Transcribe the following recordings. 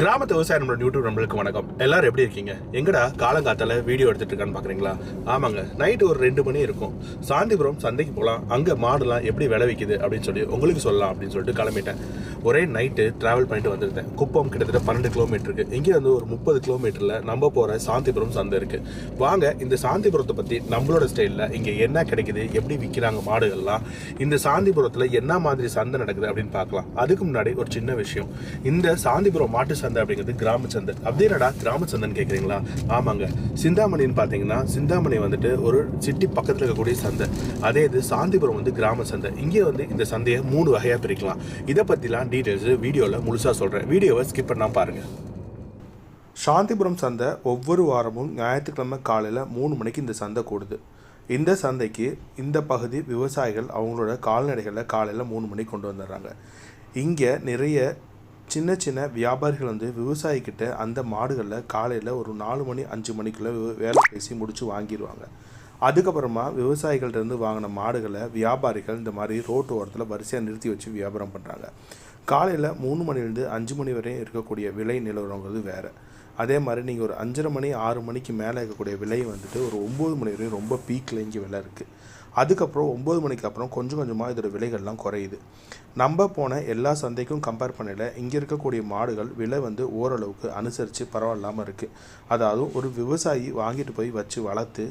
கிராமத்து விவசாய நம்மளோட யூடியூப் நம்மளுக்கு வணக்கம். எல்லாரும் எப்படி இருக்கீங்க? எங்கடா காலங்காத்தால வீடியோ எடுத்துட்டு இருக்கான்னு பாக்குறீங்களா? ஆமாங்க நைட்டு ஒரு ரெண்டு மணி இருக்கும். சாந்திபுரம் சந்தைக்கு போகலாம் அங்க மாடுலாம் எப்படி விளைவிக்குது விற்கிது அப்படின்னு சொல்லி உங்களுக்கு சொல்லலாம் அப்படின்னு சொல்லிட்டு கிளம்பிட்டேன். ஒரே நைட்டு டிராவல் பண்ணிட்டு வந்திருந்தேன். குப்பம் கிட்டத்தட்ட பன்னெண்டு கிலோமீட்டருக்கு இங்கே வந்து ஒரு முப்பது கிலோமீட்டர்ல நம்ம போற சாந்திபுரம் சந்தை இருக்கு. வாங்க இந்த சாந்திபுரத்தை பத்தி நம்மளோட ஸ்டைல்ல இங்க என்ன கிடைக்குது எப்படி விற்கிறாங்க மாடுகள்லாம் இந்த சாந்திபுரத்துல என்ன மாதிரி சந்தை நடக்குது அப்படின்னு பார்க்கலாம். அதுக்கு முன்னாடி ஒரு சின்ன விஷயம். இந்த சாந்திபுரம் மாட்டு சந்தை அப்படிங்கிறது கிராம சந்தை அப்படியேடா கிராம சந்தைன்னு கேட்குறீங்களா ஆமாங்க. சிந்தாமணின்னு பார்த்தீங்கன்னா சிந்தாமணி வந்துட்டு ஒரு சிட்டி பக்கத்தில் இருக்கக்கூடிய சந்தை. அதே இது சாந்திபுரம் வந்து கிராம சந்தை. இங்கே வந்து இந்த சந்தையை மூணு வகையாக பிரிக்கலாம். இதை பற்றிலாம் டீட்டெயில்ஸ் வீடியோவில் முழுசாக சொல்கிறேன் வீடியோவை ஸ்கிப் பண்ணால் பாருங்கள் சாந்திபுரம் சந்தை ஒவ்வொரு வாரமும் ஞாயிற்றுக்கிழமை காலையில் மூணு மணிக்கு இந்த சந்தை கூடுது. இந்த சந்தைக்கு இந்த பகுதி விவசாயிகள் அவங்களோட கால்நடைகளை காலையில் மூணு மணிக்கு கொண்டு வந்துடுறாங்க. இங்கே நிறைய சின்ன சின்ன வியாபாரிகள் வந்து விவசாயிக்கிட்ட அந்த மாடுகளில் காலையில் ஒரு நாலு மணி அஞ்சு மணிக்குள்ளே வேலை பேசி முடித்து வாங்கிடுவாங்க அதுக்கப்புறமா விவசாயிகள்கிட்டருந்து வாங்கின மாடுகளை வியாபாரிகள் இந்த மாதிரி ரோட்டு ஓரத்தில் வரிசையாக நிறுத்தி வச்சு வியாபாரம் பண்ணுறாங்க காலையில் மூணு மணிலேருந்து அஞ்சு மணி வரையும் இருக்கக்கூடிய விலை நிலவரங்கிறது வேறு. அதே மாதிரி நீங்கள் ஒரு அஞ்சரை மணி ஆறு மணிக்கு மேலே இருக்கக்கூடிய விலை வந்துட்டு ஒரு ஒம்பது மணி வரையும் ரொம்ப பீக்கில் இங்கே விலை இருக்குது அதுக்கப்புறம் ஒம்பது மணிக்கு அப்புறம் கொஞ்சம் கொஞ்சமாக இதோட விலைகள்லாம் குறையுது. நம்ம போன எல்லா சந்தைக்கும் கம்பேர் பண்ணல இங்கே இருக்கக்கூடிய மாடுகள் விலை வந்து ஓரளவுக்கு அனுசரித்து பரவாயில்லாமல் இருக்குது அதாவது ஒரு விவசாயி வாங்கிட்டு போய் வச்சு வளர்த்து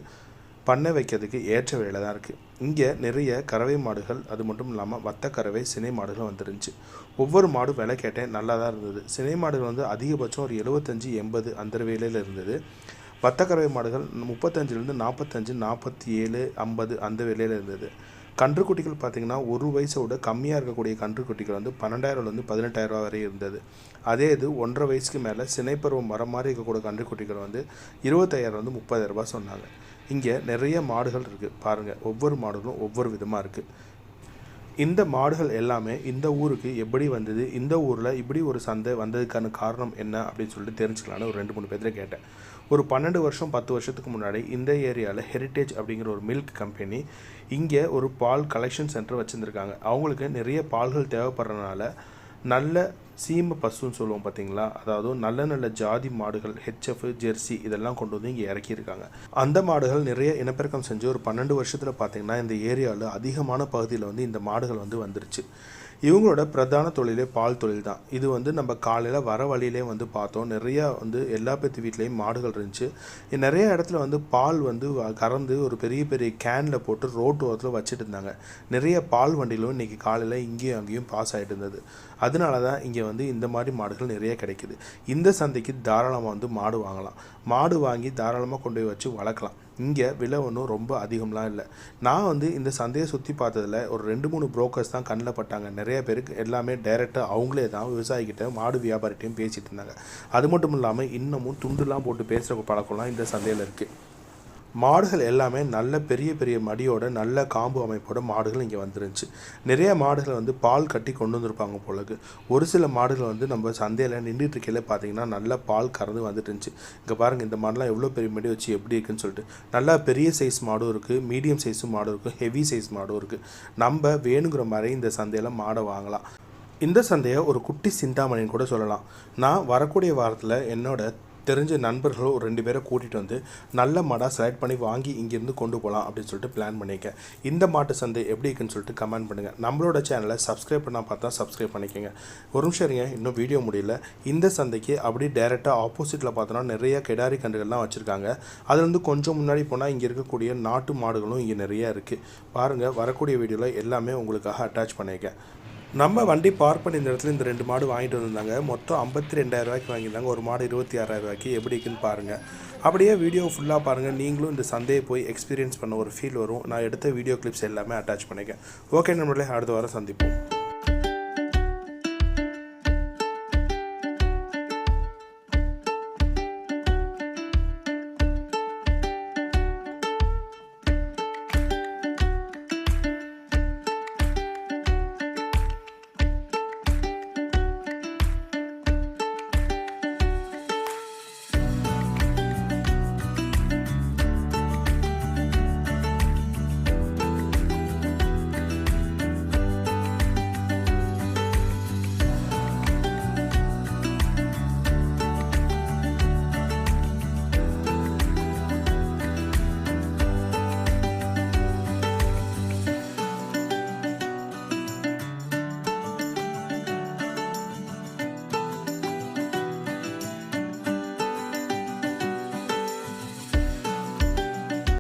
பண்ணை வைக்கிறதுக்கு ஏற்ற வேலை தான் இருக்குது இங்கே நிறைய கறவை மாடுகள் அது மட்டும் இல்லாமல் வத்த கறவை சினை மாடுகள் வந்துருந்துச்சு. ஒவ்வொரு மாடும் விலை கேட்டேன் நல்லா தான் இருந்தது. சினை மாடுகள் வந்து அதிகபட்சம் ஒரு எழுபத்தஞ்சி எண்பது அந்த வேலையில் இருந்தது. வத்தக்கறவை மாடுகள் முப்பத்தஞ்சிலேருந்து நாற்பத்தஞ்சு நாற்பத்தி ஏழு ஐம்பது அந்த விலையில் இருந்தது. கன்றுக்குட்டிகள் பார்த்தீங்கன்னா ஒரு வயசோட கம்மியாக இருக்கக்கூடிய கன்றுக்குட்டிகள் வந்து பன்னெண்டாயிரம்லேருந்து பதினெட்டாயிரரூவா வரை இருந்தது. அதே இது ஒன்றரை வயசுக்கு மேலே சினைப்பருவம் மரம் மாதிரி இருக்கக்கூடிய கன்றுக்குட்டிகள் வந்து இருபத்தாயிரம் வந்து சொன்னாங்க. இங்கே நிறைய மாடுகள் இருக்குது பாருங்கள் ஒவ்வொரு மாடுகளும் ஒவ்வொரு விதமாக இருக்குது இந்த மாடுகள் எல்லாமே இந்த ஊருக்கு எப்படி வந்தது இந்த ஊரில் இப்படி ஒரு சந்தை வந்ததுக்கான காரணம் என்ன அப்படின்னு சொல்லிட்டு தெரிஞ்சுக்கலான்னு ஒரு ரெண்டு மூணு பேர்த்துல கேட்டேன். ஒரு பன்னெண்டு வருஷம் பத்து வருஷத்துக்கு முன்னாடி இந்த ஏரியாவில் ஹெரிட்டேஜ் அப்படிங்கிற ஒரு மில்க் கம்பெனி இங்கே ஒரு பால் கலெக்ஷன் சென்டர் வச்சுருந்துருக்காங்க. அவங்களுக்கு நிறைய பால்கள் தேவைப்படுறதுனால நல்ல சீம பசுன்னு சொல்லுவோம் பார்த்தீங்களா? அதாவது நல்ல நல்ல ஜாதி மாடுகள் ஹெச்எஃப் ஜெர்சி இதெல்லாம் கொண்டு வந்து இங்கே இறக்கியிருக்காங்க. அந்த மாடுகள் நிறைய இனப்பெருக்கம் செஞ்சு ஒரு பன்னெண்டு வருஷத்தில் பார்த்தீங்கன்னா இந்த ஏரியாவில் அதிகமான பகுதியில் வந்து இந்த மாடுகள் வந்து வந்துருச்சு. இவங்களோட பிரதான தொழிலே பால் தொழில் தான் இது வந்து நம்ம காலையில் வர வழியிலே வந்து பார்த்தோம். நிறையா வந்து எல்லா பேத்து வீட்லேயும் மாடுகள் இருந்துச்சு. நிறைய இடத்துல வந்து பால் வந்து கறந்து ஒரு பெரிய பெரிய கேனில் போட்டு ரோட்டு ஓரத்தில் வச்சுட்டு இருந்தாங்க. நிறைய பால் வண்டிகளும் இன்றைக்கி காலையில் இங்கேயும் அங்கேயும் பாஸ் ஆகிட்டு இருந்தது. அதனால தான் இங்கே வந்து இந்த மாதிரி மாடுகள் நிறைய கிடைக்குது. இந்த சந்தைக்கு தாராளமாக வந்து மாடு வாங்கலாம். மாடு வாங்கி தாராளமாக கொண்டு போய் வச்சு வளர்க்கலாம். இங்கே விலை ஒன்றும் ரொம்ப அதிகம்லாம் இல்லை. நான் வந்து இந்த சந்தையை சுற்றி பார்த்ததில் ஒரு ரெண்டு மூணு புரோக்கர்ஸ் தான் கண்ணில் பட்டாங்க. நிறைய பேருக்கு எல்லாமே டைரெக்டாக அவங்களே தான் விவசாயிக்கிட்ட மாடு வியாபாரிட்டையும் பேசிகிட்டு இருந்தாங்க. அது மட்டும் இல்லாமல் இன்னமும் துண்டுலாம் போட்டு பேசுகிற பழக்கம்லாம் இந்த சந்தையில் இருக்குது மாடுகள் எல்லாமே நல்ல பெரிய பெரிய மடியோட நல்ல காம்பு அமைப்போட மாடுகள் இங்கே வந்துருந்துச்சு. நிறைய மாடுகள் வந்து பால் கட்டி கொண்டு வந்திருப்பாங்க போலக்கு ஒரு சில மாடுகள் வந்து நம்ம சந்தையில் நின்றுட்டு இருக்கையில பார்த்தீங்கன்னா நல்லா பால் கறந்து வந்துட்டு இருந்துச்சு இங்கே பாருங்கள் இந்த மாடுலாம் எவ்வளோ பெரிய மடி வச்சு எப்படி இருக்குன்னு சொல்லிட்டு. நல்லா பெரிய சைஸ் மாடும் இருக்குது மீடியம் சைஸும் மாடும் இருக்குது ஹெவி சைஸ் மாடும் இருக்குது நம்ம வேணுங்கிற மாதிரி இந்த சந்தையில் மாடை வாங்கலாம். இந்த சந்தையை ஒரு குட்டி சிந்தாமணின்னு கூட சொல்லலாம். நான் வரக்கூடிய வாரத்தில் என்னோட தெரிஞ்ச நண்பர்களோ ஒரு ரெண்டு பேரை கூட்டிகிட்டு வந்து நல்ல மாடாக செலக்ட் பண்ணி வாங்கி இங்கேருந்து கொண்டு போகலாம் அப்படின்னு சொல்லிட்டு பிளான் பண்ணியிருக்கேன் இந்த மாட்டு சந்தை எப்படி இருக்குன்னு சொல்லிட்டு கமெண்ட் பண்ணுங்கள் நம்மளோட சேனலை சப்ஸ்கிரைப் பண்ணால் பார்த்தா சப்ஸ்கிரைப் பண்ணிக்கோங்க. ஒரு நிமிஷம் இருங்க இன்னும் வீடியோ முடியல. இந்த சந்தைக்கு அப்படி டேரெக்டாக ஆப்போசிட்டில் பார்த்தோன்னா நிறைய கிடாரி கன்றுகள்லாம் வச்சுருக்காங்க. அதுலேருந்து கொஞ்சம் முன்னாடி போனால் இங்கே இருக்கக்கூடிய நாட்டு மாடுகளும் இங்கே நிறைய இருக்குது பாருங்கள் வரக்கூடிய வீடியோவில் எல்லாமே உங்களுக்காக அட்டாச் பண்ணியிருக்கேன் நம்ம வண்டி பார்க் பண்ணி இந்த இடத்துல இந்த ரெண்டு மாடு வாங்கிட்டு வந்திருந்தாங்க. மொத்தம் ஐம்பத்தி ரெண்டாயிரம் ரூபாய்க்கு வாங்கியிருந்தாங்க. ஒரு மாடு இருபத்தி ஆறாயிரம் ரூபாய்க்கு எப்படி இருக்குன்னு பாருங்கள் அப்படியே வீடியோ ஃபுல்லாக பாருங்கள் நீங்களும் இந்த சந்தையை போய் எக்ஸ்பீரியன்ஸ் பண்ண ஒரு ஃபீல் வரும். நான் எடுத்த வீடியோ கிளிப்ஸ் எல்லாமே அட்டாச் பண்ணிக்கேன் ஓகே நம்மளே அடுத்த வாரம் சந்திப்போம்.